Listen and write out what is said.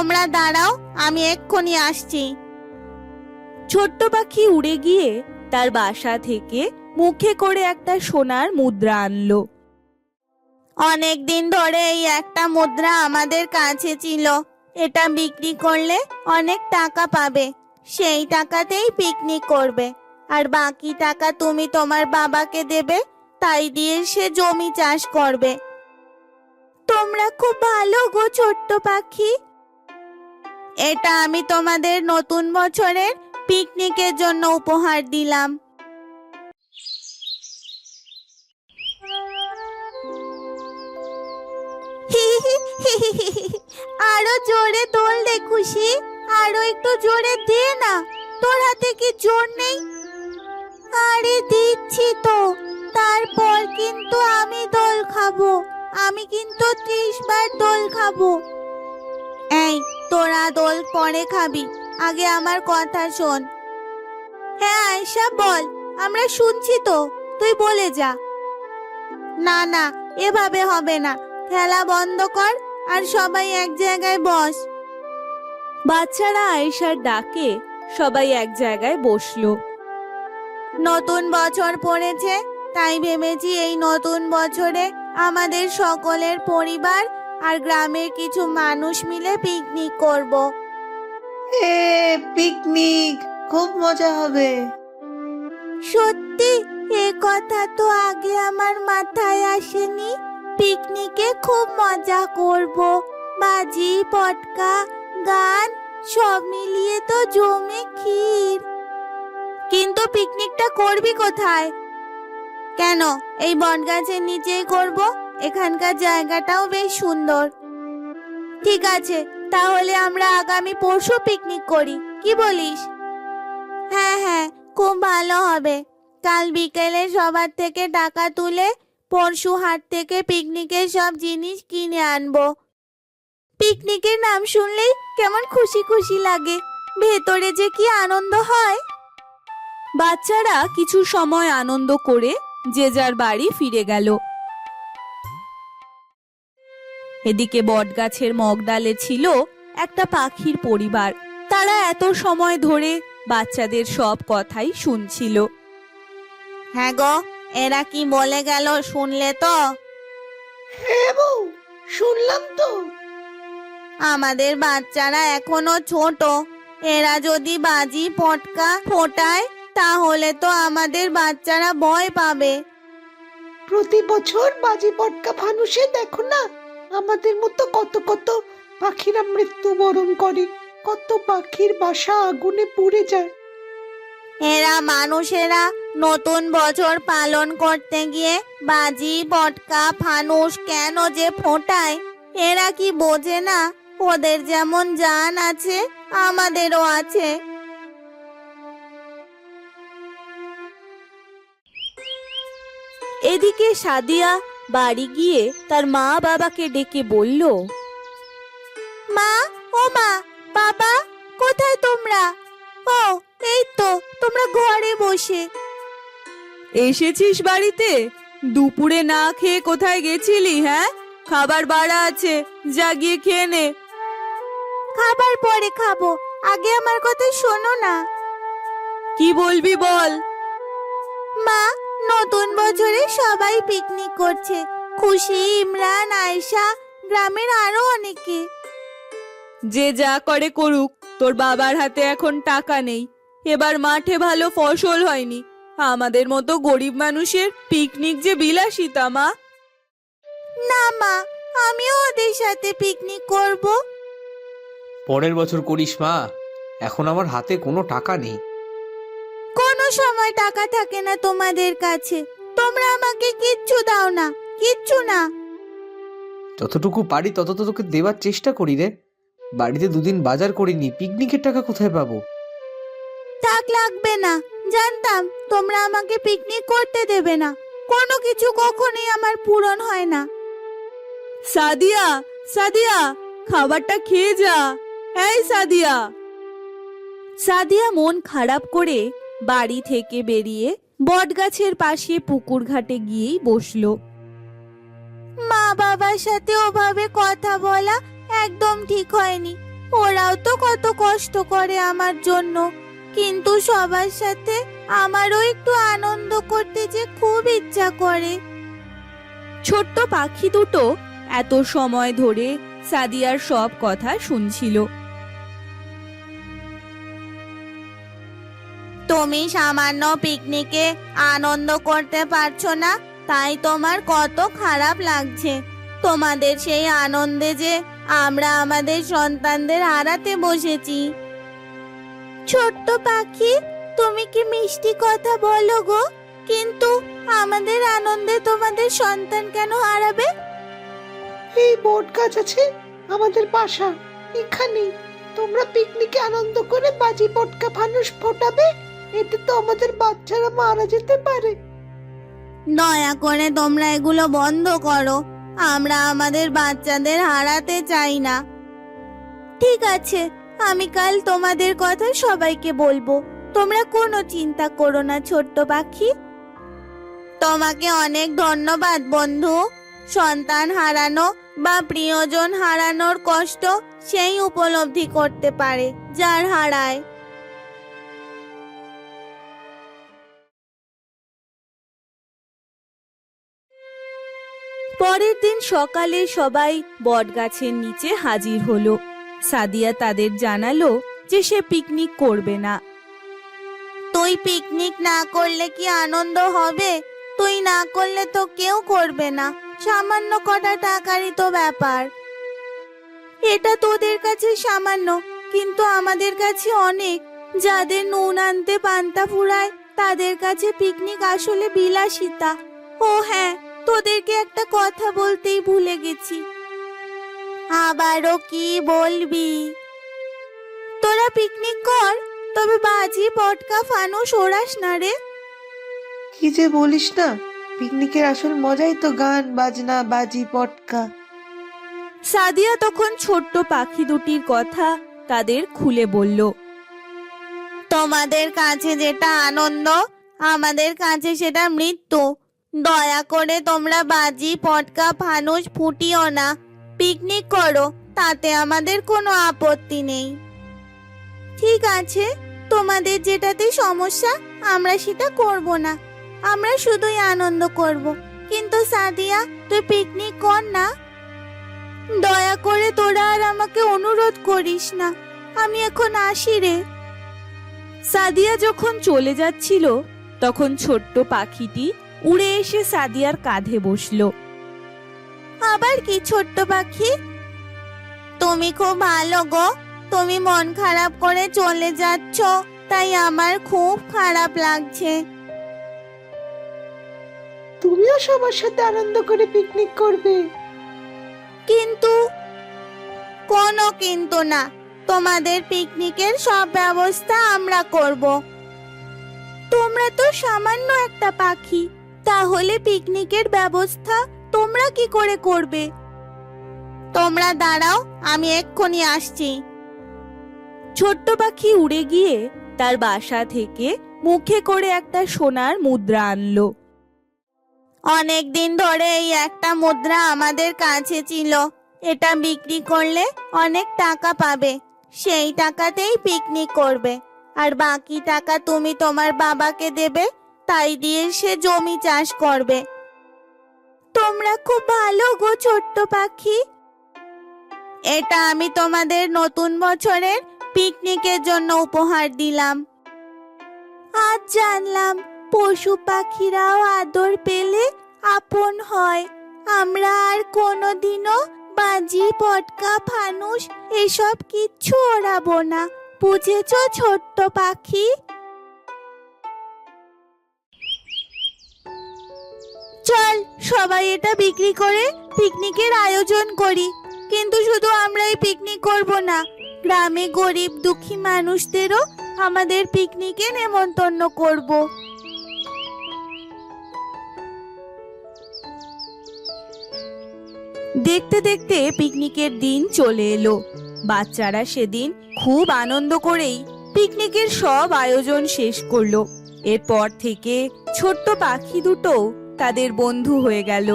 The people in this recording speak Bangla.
তোমরা দাঁড়াও আমি এক্ষুনি আসছি। ছোট্ট পাখি উড়ে গিয়ে তার বাসা থেকে মুখে করে একটা সোনার মুদ্রা আনলো। অনেক দিন ধরে এই একটা মুদ্রা আমাদের কাছে ছিল। এটা বিক্রি করলে অনেক টাকা পাবে। সেই টাকাতেই পিকনিক করবে। আর বাকি টাকা তুমি তোমার বাবাকে দেবে তাই দিয়ে সে জমি চাষ করবে। তোমরা খুব ভালো গো ছোট্ট পাখি। এটা আমি তোমাদের নতুন বছরের পিকনিকের জন্য উপহার দিলাম। আরও জোরে দোল দে খুশি। আরও একটু জোরে দে না। তোর হাতে কি জোর নেই? আরে দিচ্ছি তো। তারপর কিন্তু আমি দোল খাব। আমি কিন্তু ত্রিশ বার দোল খাব। তোরা দোল পরে খাবি। আগে আমার কথা শোন। হ্যাঁ আয়সা বল। আমরা শুনছি তো। তুই বলে যা। না না, এভাবে হবে না। খেলা বন্ধ কর আর সবাই এক জায়গায় বস। বাচ্চারা আয়েশার ডাকে, সবাই এক জায়গায় বসল। নতুন বছর পড়েছে, তাই ভেবেছি এই নতুন বছরে আমাদের সকলের পরিবার আর গ্রামের কিছু মানুষ মিলে পিকনিক করব। এ পিকনিক! খুব মজা হবে। সত্যি? এ কথা তো আগে আমার মাথায় আসেনি। পিকনিকে খুব মজা করব। বাজি পটকা গান সব মিলিয়ে তো জমে ক্ষীর। কিন্তু পিকনিকটা করবি কোথায়? কেন এই বটগাছের নিচেই করব? এখানকার জায়গাটাও বেশ সুন্দর। ঠিক আছে, তাহলে আমরা আগামী পরশু পিকনিক করি, কি বলিস? হ্যাঁ হ্যাঁ খুব ভালো হবে। কাল বিকেলে সবার থেকে টাকা তুলে পরশু হাট থেকে পিকনিকের সব জিনিস কিনে আনব। পিকনিকের নাম শুনলেই কেমন খুশি খুশি লাগে। ভেতরে যে কি আনন্দ হয়। বাচ্চারা কিছু সময় আনন্দ করে যে যার বাড়ি ফিরে গেল। এদিকে বটগাছের মগডালে ছিল একটা পাখির পরিবার। তারা এত সময় ধরে বাচ্চাদের সব কথাই শুনছিল। হ্যাঁ গো এরা কি বলে গেল শুনলে তো? হ্যাঁ বউ শুনলাম তো। আমাদের বাচ্চারা এখনও ছোট। এরা যদি বাজি পটকা ফোটায় তাহলে তো আমাদের বাচ্চারা ভয় পাবে। প্রতি বছর বাজি পটকা ফানুসে দেখো না আমাদের মতো কত কত পাখিরা মৃত্যুবরণ করে কত পাখির বাসা আগুনে পুড়ে যায়। এরা মানুষেরা নতুন বছর পালন করতে গিয়ে বাজি পটকা ফানুস কেন যে ফোটায় এরা কি বোঝে না? ওদের যেমন জান আছে আমাদেরও আছে। এদিকে সাদিয়া বাড়ি গিয়ে তার মা বাবাকে ডেকে বলল মা ও মা বাবা কোথায় তোমরা? ও এই তো তোমরা ঘরে বসে। এসেছিস বাড়িতে? দুপুরে না খেয়ে কোথায় গেছিলি হ্যাঁ? খাবার বাড়া আছে যা গিয়ে খেয়ে নে। খাবার পরে খাব আগে আমার কথা শোনো না। কি বলবি বল? মা নতুন বছরে সবাই পিকনিক করছে। খুশি ইমরান আয়শা গ্রামের আরও অনেকে। যে যা করে করুক তোর বাবার হাতে এখন টাকা নেই। এবার মাঠে ভালো ফসল হয়নি। আমাদের মতো গরিব মানুষের পিকনিক যে বিলাসিতা মা। না মা আমিও ওদের সাথে পিকনিক করব। পরের বছর করিস মা। এখন আমার হাতে কোনো টাকা নেই। সময় টাকা থাকে না তোমাদের কাছে। তোমরা আমাকে কিচ্ছু দাও না কিচ্ছু না। যতটুকু পারি তত তো তোকে দেওয়ার চেষ্টা করি রে। বাড়িতে দুদিন বাজার করিনি পিকনিকের টাকা কোথায় পাবো? টাক লাগবে না। জানতাম তোমরা আমাকে পিকনিক করতে দেবে না। কোনো কিছু কখনোই আমার পূরণ হয় না। সাদিয়া সাদিয়া খাবারটা খেয়ে যা। এই সাদিয়া। সাদিয়া মন খারাপ করে বাড়ি থেকে বেরিয়ে বটগাছের পাশে পুকুর ঘাটে গিয়েই বসল। মা বাবার সাথে ওভাবে কথা বলা একদম ঠিক হয়নি। ওরাও তো কত কষ্ট করে আমার জন্য। কিন্তু সবার সাথে আমারও একটু আনন্দ করতে যে খুব ইচ্ছা করে। ছোট্ট পাখি দুটো এত সময় ধরে সাদিয়ার সব কথা শুনছিল। তুমি সামান্য পিকনিকে আনন্দ করতে পারছ না? তাই তোমার কত খারাপ লাগছে। তোমাদের সেই আনন্দে যে আমরা আমাদের সন্তানদের হারাতে বসেছি। ছোট্ট পাখি তুমি কি মিষ্টি কথা বলো গো? কিন্তু আমাদের আনন্দে তোমাদের সন্তান কেন হারাবে? এই বট গাছ আছে আমাদের বাসা। এখানে তোমরা পিকনিকে আনন্দ করে বাজি পটকা ফানুস ফোটাবে। এতে তো আমাদের বাচ্চারা মারা যেতে পারে। দয়া করে তোমরা এগুলো বন্ধ করো। আমরা আমাদের বাচ্চাদের হারাতে চাই না। ঠিক আছে, আমি কাল তোমাদের কথা সবাইকে বলব। তোমরা কোনো চিন্তা করো না, ছোট্ট পাখি। তোমাকে অনেক ধন্যবাদ, বন্ধু। সন্তান হারানো বা প্রিয়জন হারানোর কষ্ট সেই উপলব্ধি করতে পারে, যার হারায়। পরের দিন সকালে সবাই বটগাছের নিচে হাজির হলো। সাদিয়া তাদের জানালো যে সে পিকনিক করবে না। তুই পিকনিক না করলে কি আনন্দ হবে? তুই না করলে তো কেউ করবে না। সামান্য কটা টাকারই তো ব্যাপার। এটা তোদের কাছে সামান্য কিন্তু আমাদের কাছে অনেক। যাদের নুন আনতে পান্তা ফুরায় তাদের কাছে পিকনিক আসলে বিলাসিতা। ও হ্যাঁ তোদেরকে একটা কথা বলতেই ভুলে গেছি। আবারও কি বলবি? তোরা পিকনিক কর তবে বাজি পটকা ফানুস ওড়াস না রে। কি যে বলিস না পিকনিকের আসল মজাই তো গান বাজনা বাজি পটকা। সাদিয়া তখন ছোট্ট পাখি দুটির কথা তাদের খুলে বলল তোমাদের কাছে যেটা আনন্দ আমাদের কাছে সেটা মৃত্যু। দয়া করে তোমরা বাজি পটকা ফানুস ফুটিও না। পিকনিক করো, তাতে আমাদের কোনো আপত্তি নেই। ঠিক আছে, তোমাদের যেটাতে সমস্যা, আমরা সেটা করব না। আমরা শুধুই আনন্দ করব। কিন্তু সাদিয়া, তুই পিকনিক কর না। দয়া করে তোরা আর আমাকে অনুরোধ করিস না। আমি এখন আসি রে। সাদিয়া যখন চলে যাচ্ছিল, তখন ছোট্ট পাখিটি উড়ে এসে সাদিয়ার কাঁধে বসল। আবার কি ছোট্ট পাখি? তুমি খুব ভালো গো। তুমি মন খারাপ করে চলে যাচ্ছ তাই আমার খুব খারাপ লাগছে। তুমিও সবার সাথে আনন্দ করে পিকনিক করবে। কিন্তু কোনো কিন্তু না। তোমাদের পিকনিকের সব ব্যবস্থা আমরা করব। তোমরা তো সামান্য একটা পাখি। তাহলে পিকনিকের ব্যবস্থা তোমরা কি করে করবে? তোমরা দাঁড়াও, আমি এক্ষুনি আসছি। ছোট্ট পাখি উড়ে গিয়ে তার বাসা থেকে মুখে করে একটা সোনার মুদ্রা আনলো। অনেক দিন ধরে এই একটা মুদ্রা আমাদের কাছে ছিল। এটা বিক্রি করলে অনেক টাকা পাবে। সেই টাকাতেই পিকনিক করবে। আর বাকি টাকা তুমি তোমার বাবাকে দেবে তাই দিয়ে সে জমি চাষ করবে। তোমরা খুব ভালো গো ছোট্ট পাখি। এটা আমি তোমাদের নতুন বছরের পিকনিকের জন্য উপহার দিলাম। আজ জানলাম পশু পাখিরাও আদর পেলে আপন হয়। আমরা আর কোনোদিনও বাজি, পটকা, ফানুস এসব কিচ্ছু ওড়াবো না। বুঝেছ ছোট্ট পাখি? চল, সবাই এটা বিক্রি করে পিকনিকের আয়োজন করি। কিন্তু শুধু আমরাই পিকনিক করব না, গ্রামে গরিব দুঃখী মানুষদেরও আমাদের পিকনিকে নেমন্তন্ন করব। দেখতে দেখতে পিকনিকের দিন চলে এলো। বাচ্চারা সেদিন খুব আনন্দ করেই পিকনিকের সব আয়োজন শেষ করল। এরপর থেকে ছোট্ট পাখি দুটো তাদের বন্ধু হয়ে গেল।